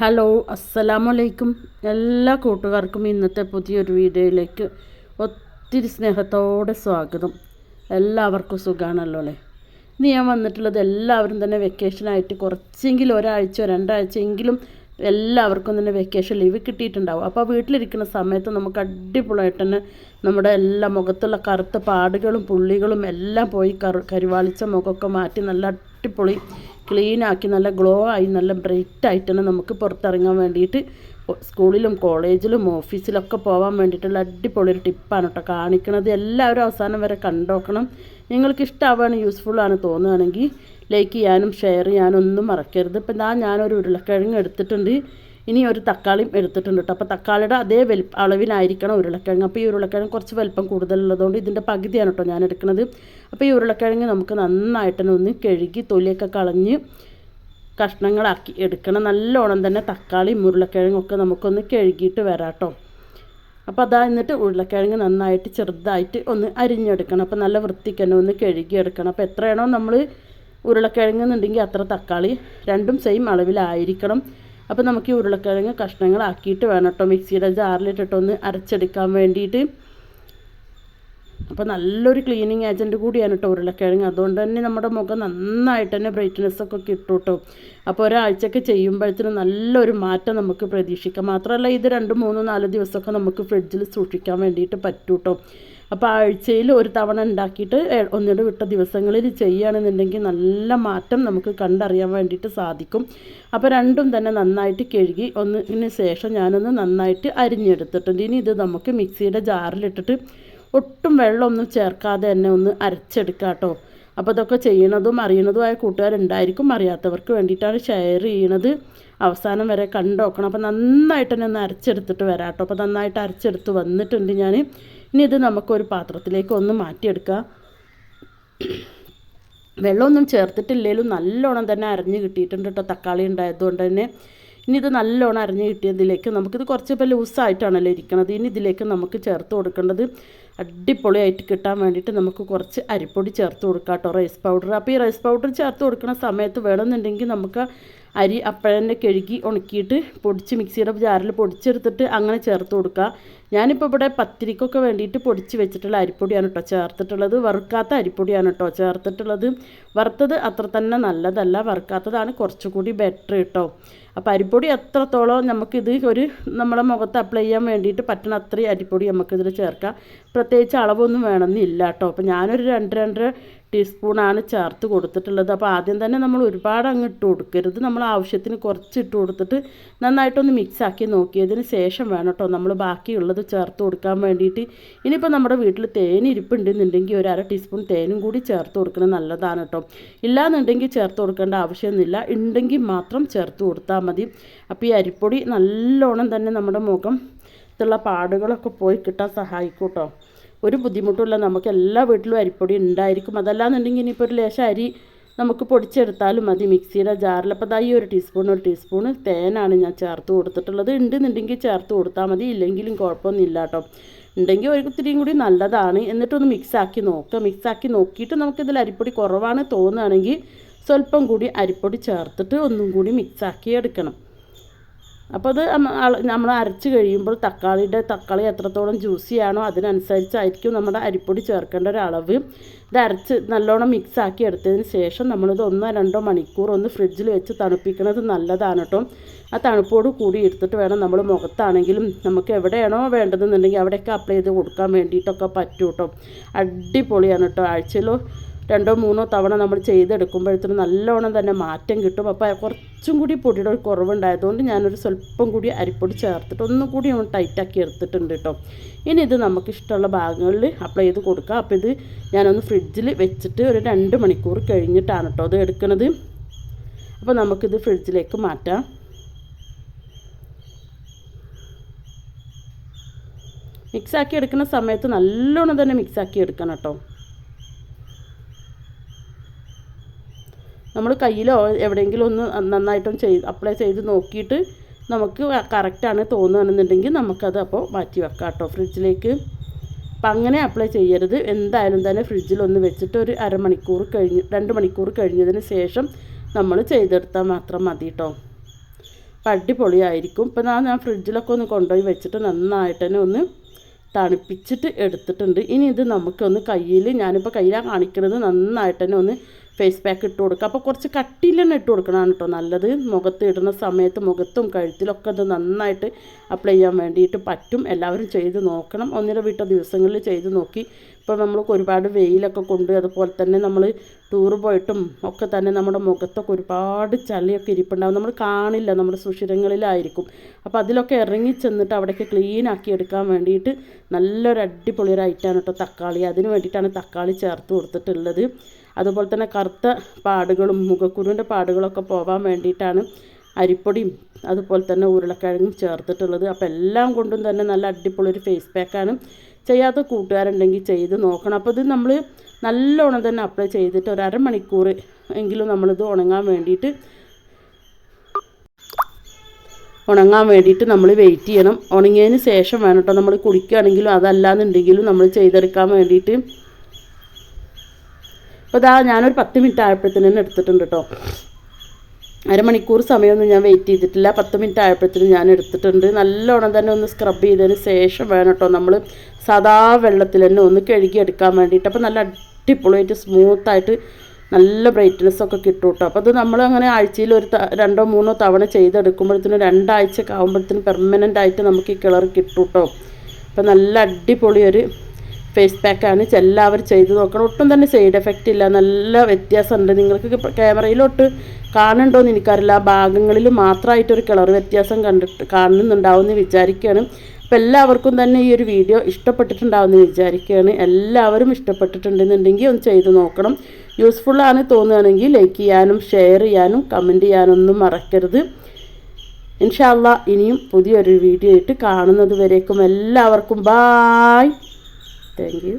Hello അസ്സലാമലൈക്കും. എല്ലാ കൂട്ടുകാർക്കും ഇന്നത്തെ പുതിയൊരു വീഡിയോയിലേക്ക് ഒത്തിരി സ്നേഹത്തോടെ സ്വാഗതം. എല്ലാവർക്കും സുഖമാണല്ലോ അല്ലേ? ഇന്ന് ഞാൻ വന്നിട്ടുള്ളത് എല്ലാവരും തന്നെ വെക്കേഷനായിട്ട് കുറച്ചെങ്കിലും ഒരാഴ്ച രണ്ടാഴ്ചയെങ്കിലും എല്ലാവർക്കും തന്നെ വെക്കേഷൻ ലീവ് കിട്ടിയിട്ടുണ്ടാവും. അപ്പോൾ വീട്ടിലിരിക്കുന്ന സമയത്ത് നമുക്ക് അടിപൊളിയായിട്ട് തന്നെ നമ്മുടെ എല്ലാ മുഖത്തുള്ള കറുത്ത പാടുകളും പുള്ളികളും എല്ലാം പോയി കറു കരിവാളിച്ച മുഖമൊക്കെ മാറ്റി നല്ല അടിപൊളി ക്ലീനാക്കി നല്ല ഗ്ലോ ആയി നല്ല ബ്രൈറ്റ് ആയിട്ട് തന്നെ നമുക്ക് പുറത്തിറങ്ങാൻ വേണ്ടിയിട്ട് സ്കൂളിലും കോളേജിലും ഓഫീസിലൊക്കെ പോകാൻ വേണ്ടിയിട്ടുള്ള അടിപൊളി ഒരു ടിപ്പാണ് കേട്ടോ കാണിക്കുന്നത് എല്ലാവരും അവസാനം വരെ കണ്ടോക്കണം. നിങ്ങൾക്ക് ഇഷ്ടമാവാണ് ആണ് തോന്നുകയാണെങ്കിൽ ലൈക്ക് ചെയ്യാനും ഷെയർ ചെയ്യാനും ഒന്നും മറക്കരുത്. ഇപ്പം ഞാൻ ഞാനൊരു ഉരുളക്കിഴങ്ങ് എടുത്തിട്ടുണ്ട്. ഇനി ഒരു തക്കാളിയും എടുത്തിട്ടുണ്ട് കേട്ടോ അപ്പോൾ തക്കാളിയുടെ അതേ വലിപ്പ അളവിലായിരിക്കണം ഉരുളക്കിഴങ്ങ്. അപ്പോൾ ഈ ഉരുളക്കിഴങ്ങ് കുറച്ച് വലിപ്പം കൂടുതലുള്ളതുകൊണ്ട് ഇതിന്റെ പകുതിയാണ് കേട്ടോ ഞാൻ എടുക്കുന്നത്. അപ്പോൾ ഈ ഉരുളക്കിഴങ്ങ് നമുക്ക് നന്നായിട്ട് തന്നെ ഒന്ന് കഴുകി തൊലിയൊക്കെ കളഞ്ഞ് കഷ്ണങ്ങളാക്കി എടുക്കണം. നല്ലോണം തന്നെ തക്കാളിയും ഉരുളക്കിഴങ്ങും ഒക്കെ നമുക്കൊന്ന് കഴുകിയിട്ട് വരാം കേട്ടോ അപ്പോൾ അതാ എന്നിട്ട് ഉരുളക്കിഴങ്ങ് നന്നായിട്ട് ചെറുതായിട്ട് ഒന്ന് അരിഞ്ഞെടുക്കണം. അപ്പോൾ നല്ല വൃത്തിക്ക് തന്നെ ഒന്ന് കഴുകിയെടുക്കണം. അപ്പോൾ എത്രയാണോ നമ്മൾ ഉരുളക്കിഴങ്ങ് എന്നുണ്ടെങ്കിൽ അത്ര തക്കാളി രണ്ടും സെയിം അളവിലായിരിക്കണം. അപ്പോൾ നമുക്ക് ഈ ഉരുളക്കിഴങ്ങ് കഷ്ണങ്ങളാക്കിയിട്ട് വേണം കേട്ടോ മിക്സിയുടെ ജാറിലിട്ടിട്ടൊന്ന് അരച്ചെടുക്കാൻ വേണ്ടിയിട്ട്. അപ്പോൾ നല്ലൊരു ക്ലീനിങ് ഏജന്റ് കൂടിയാണ് കേട്ടോ ഉരുളക്കിഴങ്ങ്. അതുകൊണ്ട് തന്നെ നമ്മുടെ മുഖം നന്നായിട്ട് തന്നെ ബ്രൈറ്റ്നെസ് ഒക്കെ കിട്ടും കേട്ടോ അപ്പോൾ ഒരാഴ്ചയൊക്കെ ചെയ്യുമ്പോഴത്തേനും നല്ലൊരു മാറ്റം നമുക്ക് പ്രതീക്ഷിക്കാം. മാത്രമല്ല ഇത് രണ്ട് മൂന്ന് നാല് ദിവസമൊക്കെ നമുക്ക് ഫ്രിഡ്ജിൽ സൂക്ഷിക്കാൻ വേണ്ടിയിട്ട് പറ്റും കേട്ടോ അപ്പോൾ ആഴ്ചയിൽ ഒരു തവണ ഉണ്ടാക്കിയിട്ട് ഒന്നിട വിട്ട ദിവസങ്ങളിൽ ചെയ്യുകയാണെന്നുണ്ടെങ്കിൽ നല്ല മാറ്റം നമുക്ക് കണ്ടറിയാൻ വേണ്ടിയിട്ട് സാധിക്കും. അപ്പോൾ രണ്ടും തന്നെ നന്നായിട്ട് കഴുകി ഒന്നിന് ശേഷം ഞാനൊന്ന് നന്നായിട്ട് അരിഞ്ഞെടുത്തിട്ടുണ്ട്. ഇനി ഇത് നമുക്ക് മിക്സിയുടെ ജാറിലിട്ടിട്ട് ഒട്ടും വെള്ളമൊന്നും ചേർക്കാതെ തന്നെ ഒന്ന് അരച്ചെടുക്കാം കേട്ടോ അപ്പോൾ ഇതൊക്കെ ചെയ്യണതും അറിയണതുമായ കൂട്ടുകാരുണ്ടായിരിക്കും. അറിയാത്തവർക്ക് വേണ്ടിയിട്ടാണ് ഷെയർ ചെയ്യണത്. അവസാനം വരെ കണ്ടോക്കണം. അപ്പോൾ നന്നായിട്ട് തന്നെ ഒന്ന് അരച്ചെടുത്തിട്ട് വരാം കേട്ടോ. അപ്പോൾ നന്നായിട്ട് അരച്ചെടുത്ത് വന്നിട്ടുണ്ട് ഞാൻ. ഇനി ഇത് നമുക്കൊരു പാത്രത്തിലേക്ക് ഒന്ന് മാറ്റിയെടുക്കാം വെള്ളമൊന്നും ചേർത്തിട്ടില്ലെങ്കിലും നല്ലോണം തന്നെ അരഞ്ഞ് കിട്ടിയിട്ടുണ്ട് കേട്ടോ തക്കാളി ഉണ്ടായതുകൊണ്ട് തന്നെ. ഇനി ഇത് നല്ലോണം അരഞ്ഞ് കിട്ടിയതിലേക്ക് നമുക്കിത് കുറച്ച് ഇപ്പോൾ ലൂസായിട്ടാണല്ലോ ഇരിക്കുന്നത് ഇനി ഇതിലേക്ക് നമുക്ക് ചേർത്ത് കൊടുക്കേണ്ടത് അടിപൊളിയായിട്ട് കിട്ടാൻ വേണ്ടിയിട്ട് നമുക്ക് കുറച്ച് അരിപ്പൊടി ചേർത്ത് കൊടുക്കാം കേട്ടോ റൈസ് പൗഡർ അപ്പോൾ ഈ റൈസ് പൗഡർ ചേർത്ത് കൊടുക്കുന്ന സമയത്ത് വേണമെന്നുണ്ടെങ്കിൽ നമുക്ക് അരി അപ്പഴന്നെ കഴുകി ഉണക്കിയിട്ട് പൊടിച്ച് മിക്സിയുടെ ജാറിൽ പൊടിച്ചെടുത്തിട്ട് അങ്ങനെ ചേർത്ത് കൊടുക്കുക ഞാനിപ്പോൾ ഇവിടെ പത്തിരിക്കൊക്കെ വേണ്ടിയിട്ട് പൊടിച്ച് വെച്ചിട്ടുള്ള അരിപ്പൊടിയാണ് കേട്ടോ ചേർത്തിട്ടുള്ളത്. വറുക്കാത്ത അരിപ്പൊടിയാണ് കേട്ടോ ചേർത്തിട്ടുള്ളത്. വറുത്തത് അത്ര തന്നെ നല്ലതല്ല. വറുക്കാത്തതാണ് കുറച്ചുകൂടി ബെറ്റർ കേട്ടോ. അപ്പോൾ അരിപ്പൊടി എത്രത്തോളം നമുക്കിത് ഒരു നമ്മുടെ മുഖത്ത് അപ്ലൈ ചെയ്യാൻ വേണ്ടിയിട്ട് പറ്റണ അത്രയും അരിപ്പൊടി നമുക്കിതിൽ ചേർക്കാം. പ്രത്യേകിച്ച് അളവൊന്നും വേണമെന്നില്ല കേട്ടോ. അപ്പോൾ ഞാനൊരു രണ്ട് രണ്ടര ടീസ്പൂണാണ് ചേർത്ത് കൊടുത്തിട്ടുള്ളത്. അപ്പോൾ ആദ്യം തന്നെ നമ്മൾ ഒരുപാട് അങ്ങ് ഇട്ട് കൊടുക്കരുത്. നമ്മൾ ആവശ്യത്തിന് കുറച്ച് ഇട്ട് കൊടുത്തിട്ട് നന്നായിട്ടൊന്ന് മിക്സാക്കി നോക്കിയതിന് ശേഷം വേണം കേട്ടോ. നമ്മൾ ബാക്കിയുള്ളത് ചേർത്ത് കൊടുക്കാൻ വേണ്ടിയിട്ട്. ഇനിയിപ്പോൾ നമ്മുടെ വീട്ടിൽ തേൻ ഇരിപ്പുണ്ടെന്നുണ്ടെങ്കിൽ ഒരു അര ടീസ്പൂൺ തേനും കൂടി ചേർത്ത് കൊടുക്കുന്നത് നല്ലതാണ് കേട്ടോ. ഇല്ലാന്നുണ്ടെങ്കിൽ ചേർത്ത് കൊടുക്കേണ്ട ആവശ്യമൊന്നുമില്ല. ഉണ്ടെങ്കിൽ മാത്രം ചേർത്ത് കൊടുത്താൽ മതി. അപ്പോൾ ഈ അരിപ്പൊടി നല്ലോണം തന്നെ നമ്മുടെ മുഖം ത്തുള്ള പാടുകളൊക്കെ പോയി കിട്ടാൻ സഹായിക്കും കേട്ടോ. ഒരു ബുദ്ധിമുട്ടുമില്ല. നമുക്ക് എല്ലാ വീട്ടിലും അരിപ്പൊടി ഉണ്ടായിരിക്കും. അതല്ലാന്നുണ്ടെങ്കിൽ ഇനിയിപ്പോൾ ഒരു ലേശം അരി നമുക്ക് പൊടിച്ചെടുത്താലും മതി. മിക്സിയുടെ ജാറിൽ അപ്പോൾ ഈ ഒരു ടീസ്പൂൺ ഒരു ടീസ്പൂൺ തേനാണ് ഞാൻ ചേർത്ത് കൊടുത്തിട്ടുള്ളത്. ഉണ്ടെന്നുണ്ടെങ്കിൽ ചേർത്ത് കൊടുത്താൽ മതി. ഇല്ലെങ്കിലും കുഴപ്പമൊന്നുമില്ല കേട്ടോ. ഉണ്ടെങ്കിൽ ഒരു ഇത്തിരിയും കൂടി നല്ലതാണ്. എന്നിട്ടൊന്ന് മിക്സാക്കി നോക്കുക. മിക്സാക്കി നോക്കിയിട്ട് നമുക്കിതിൽ അരിപ്പൊടി കുറവാണ് തോന്നുകയാണെങ്കിൽ സ്വല്പം കൂടി അരിപ്പൊടി ചേർത്തിട്ട് ഒന്നും കൂടി മിക്സാക്കി എടുക്കണം. അപ്പോൾ അത് നമ്മൾ അരച്ച് കഴിയുമ്പോൾ തക്കാളിയുടെ തക്കാളി എത്രത്തോളം ജ്യൂസിയാണോ അതിനനുസരിച്ചായിരിക്കും നമ്മുടെ അരിപ്പൊടി ചേർക്കേണ്ട ഒരു അളവ്. ഇത് അരച്ച് നല്ലോണം മിക്സ് ആക്കി എടുത്തതിന് ശേഷം നമ്മളിത് ഒന്നോ രണ്ടോ മണിക്കൂർ ഒന്ന് ഫ്രിഡ്ജിൽ വെച്ച് തണുപ്പിക്കുന്നത് നല്ലതാണ് കേട്ടോ. ആ തണുപ്പോട് കൂടി എടുത്തിട്ട് വേണം നമ്മൾ മുഖത്താണെങ്കിലും നമുക്ക് എവിടെയാണോ വേണ്ടതെന്നുണ്ടെങ്കിൽ അവിടെയൊക്കെ അപ്ലൈ ചെയ്ത് കൊടുക്കാൻ വേണ്ടിയിട്ടൊക്കെ പറ്റും കേട്ടോ. അടിപൊളിയാണ് കേട്ടോ ആഴ്ചയിലോ രണ്ടോ മൂന്നോ തവണ നമ്മൾ ചെയ്തെടുക്കുമ്പോഴത്തേനും നല്ലോണം തന്നെ മാറ്റം കിട്ടും. അപ്പോൾ കുറച്ചും കൂടി പൊടിയുടെ ഒരു കുറവുണ്ടായതുകൊണ്ട് ഞാനൊരു സ്വല്പം കൂടി അരിപ്പൊടി ചേർത്തിട്ട് ഒന്നും കൂടി ഒന്ന് ടൈറ്റാക്കി എടുത്തിട്ടുണ്ട് കേട്ടോ. ഇനി ഇത് നമുക്ക് ഇഷ്ടമുള്ള ഭാഗങ്ങളിൽ അപ്ലൈ ചെയ്ത് കൊടുക്കുക അപ്പോൾ ഇത് ഞാനൊന്ന് ഫ്രിഡ്ജിൽ വെച്ചിട്ട് ഒരു രണ്ട് മണിക്കൂർ കഴിഞ്ഞിട്ടാണ് കേട്ടോ അത് എടുക്കുന്നത്. അപ്പോൾ നമുക്കിത് ഫ്രിഡ്ജിലേക്ക് മാറ്റാം. മിക്സാക്കി എടുക്കുന്ന സമയത്ത് നല്ലോണം തന്നെ മിക്സാക്കി എടുക്കണം കേട്ടോ. നമ്മൾ കയ്യിലോ എവിടെയെങ്കിലും ഒന്ന് നന്നായിട്ടും ചെയ്ത് അപ്ലൈ ചെയ്ത് നോക്കിയിട്ട് നമുക്ക് കറക്റ്റാണ് തോന്നുകയാണെന്നുണ്ടെങ്കിൽ നമുക്കത് അപ്പോൾ മാറ്റി വെക്കാം കേട്ടോ ഫ്രിഡ്ജിലേക്ക്. അപ്പം അങ്ങനെ അപ്ലൈ ചെയ്യരുത്. എന്തായാലും തന്നെ ഫ്രിഡ്ജിലൊന്ന് വെച്ചിട്ട് ഒരു അരമണിക്കൂർ കഴിഞ്ഞ് രണ്ട് മണിക്കൂർ കഴിഞ്ഞതിന് ശേഷം നമ്മൾ ചെയ്തെടുത്താൽ മാത്രം മതി കേട്ടോ അടിപൊളിയായിരിക്കും. ഇപ്പം ഞാൻ ഞാൻ ഫ്രിഡ്ജിലൊക്കെ ഒന്ന് കൊണ്ടുപോയി വെച്ചിട്ട് നന്നായിട്ട് തന്നെ ഒന്ന് തണുപ്പിച്ചിട്ട് എടുത്തിട്ടുണ്ട്. ഇനി ഇത് നമുക്കൊന്ന് കയ്യിൽ ഞാനിപ്പോൾ കയ്യിലാണ് കാണിക്കുന്നത് നന്നായിട്ട് തന്നെ ഒന്ന് ഫേസ് പാക്ക് ഇട്ട് കൊടുക്കുക. അപ്പോൾ കുറച്ച് കട്ടിയിൽ ഇട്ട് കൊടുക്കണം കേട്ടോ നല്ലത്. മുഖത്ത് ഇടുന്ന സമയത്ത് മുഖത്തും കഴുത്തിലൊക്കെ ഇത് നന്നായിട്ട് അപ്ലൈ ചെയ്യാൻ വേണ്ടിയിട്ട് പറ്റും. എല്ലാവരും ചെയ്ത് നോക്കണം. ഒന്നിര വിട്ട ദിവസങ്ങളിൽ ചെയ്ത് നോക്കി. ഇപ്പോൾ നമ്മൾക്ക് ഒരുപാട് വെയിലൊക്കെ കൊണ്ട് അതുപോലെ തന്നെ നമ്മൾ ടൂർ പോയിട്ടും ഒക്കെ തന്നെ നമ്മുടെ മുഖത്തൊക്കെ ഒരുപാട് ചളിയൊക്കെ ഇരിപ്പുണ്ടാവും. നമ്മൾ കാണില്ല. നമ്മുടെ സുഷിരങ്ങളിലായിരിക്കും. അപ്പോൾ അതിലൊക്കെ ഇറങ്ങി ചെന്നിട്ട് അവിടേക്ക് ക്ലീൻ ആക്കി എടുക്കാൻ വേണ്ടിയിട്ട് നല്ലൊരു അടിപൊളി ഒരു ഐറ്റാണ് കേട്ടോ തക്കാളി. അതിന് വേണ്ടിയിട്ടാണ് തക്കാളി ചേർത്ത് കൊടുത്തിട്ടുള്ളത്. അതുപോലെ തന്നെ കറുത്ത പാടുകളും മുഖക്കുരുവിന്റെ പാടുകളൊക്കെ പോകാൻ വേണ്ടിയിട്ടാണ് അരിപ്പൊടിയും അതുപോലെ തന്നെ ഉരുളക്കിഴങ്ങും ചേർത്തിട്ടുള്ളത്. അപ്പോൾ എല്ലാം കൊണ്ടും തന്നെ നല്ല അടിപൊളി ഒരു ഫേസ് പാക്കാണ് ചെയ്യാത്ത കൂട്ടുകാരുണ്ടെങ്കിൽ ചെയ്ത് നോക്കണം. അപ്പോൾ ഇത് നമ്മൾ നല്ലോണം തന്നെ അപ്ലൈ ചെയ്തിട്ട് ഒരു അരമണിക്കൂർ എങ്കിലും നമ്മളിത് ഉണങ്ങാൻ വേണ്ടിയിട്ട് ഉണങ്ങാൻ വേണ്ടിയിട്ട് നമ്മൾ വെയിറ്റ് ചെയ്യണം. ഉണങ്ങിയതിന് ശേഷം വേണം കേട്ടോ നമ്മൾ കുടിക്കുകയാണെങ്കിലും അതല്ലാന്നുണ്ടെങ്കിലും നമ്മൾ ചെയ്തെടുക്കാൻ വേണ്ടിയിട്ട് അപ്പോൾ ഇതാ ഞാനൊരു പത്ത് മിനിറ്റ് ആയപ്പോഴത്തേന് തന്നെ എടുത്തിട്ടുണ്ട് കേട്ടോ അരമണിക്കൂർ സമയമൊന്നും ഞാൻ വെയിറ്റ് ചെയ്തിട്ടില്ല. പത്ത് മിനിറ്റ് ആയപ്പോഴത്തേനും ഞാൻ എടുത്തിട്ടുണ്ട്. നല്ലോണം തന്നെ ഒന്ന് സ്ക്രബ് ചെയ്തതിന് ശേഷം വേണം കേട്ടോ നമ്മൾ സാദാ വെള്ളത്തിൽ തന്നെ ഒന്ന് കഴുകിയെടുക്കാൻ വേണ്ടിയിട്ട്. അപ്പോൾ നല്ല അടിപൊളിയായിട്ട് സ്മൂത്തായിട്ട് നല്ല ബ്രൈറ്റ്നെസ് ഒക്കെ കിട്ടും കേട്ടോ അപ്പോൾ അത് നമ്മൾ അങ്ങനെ ആഴ്ചയിൽ ഒരു രണ്ടോ മൂന്നോ തവണ ചെയ്തെടുക്കുമ്പോഴത്തേനും രണ്ടാഴ്ചയൊക്കെ ആകുമ്പോഴത്തേനും പെർമനന്റ് ആയിട്ട് നമുക്ക് ഈ കളർ കിട്ടും കേട്ടോ അപ്പോൾ നല്ല അടിപൊളി ഒരു ഫേസ് പാക്കാണ് എല്ലാവരും ചെയ്ത് നോക്കണം. ഒട്ടും തന്നെ സൈഡ് എഫക്റ്റ് ഇല്ല. നല്ല വ്യത്യാസമുണ്ട്. നിങ്ങൾക്ക് ക്യാമറയിലോട്ട് ക്യാമറയിലൊട്ട് കാണുന്നുണ്ടോയെന്ന് എനിക്കറിയില്ല. ആ ഭാഗങ്ങളിൽ മാത്രമായിട്ടൊരു കളർ വ്യത്യാസം കണ്ടിട്ട് കാണുന്നുണ്ടാവുമെന്ന് വിചാരിക്കുകയാണ് അപ്പം എല്ലാവർക്കും തന്നെ ഈ ഒരു വീഡിയോ ഇഷ്ടപ്പെട്ടിട്ടുണ്ടാവുമെന്ന് വിചാരിക്കുകയാണ് എല്ലാവരും ഇഷ്ടപ്പെട്ടിട്ടുണ്ടെന്നുണ്ടെങ്കിൽ ഒന്ന് ചെയ്ത് നോക്കണം. യൂസ്ഫുള്ളാണ് തോന്നുകയാണെങ്കിൽ ലൈക്ക് ചെയ്യാനും ഷെയർ ചെയ്യാനും കമന്റ് ചെയ്യാനൊന്നും മറക്കരുത്. ഇൻഷാല്ല ഇനിയും പുതിയൊരു വീഡിയോ ആയിട്ട് കാണുന്നത് വരേക്കും. എല്ലാവർക്കും ബായ് താങ്ക് യു